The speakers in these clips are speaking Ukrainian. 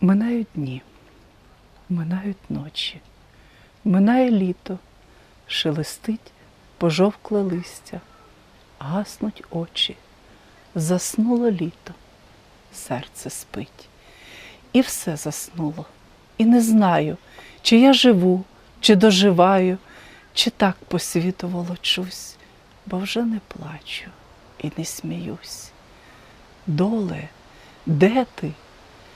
Минають дні, минають ночі, минає літо, шелестить пожовкле листя, гаснуть очі, заснуло літо, серце спить. І все заснуло. І не знаю, чи я живу, чи доживаю, чи так по світу волочусь, бо вже не плачу і не сміюсь. Доле, де ти?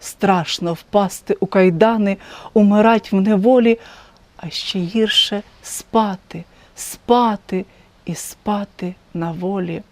Страшно впасти у кайдани, умирать в неволі, а ще гірше спати, спати і спати на волі.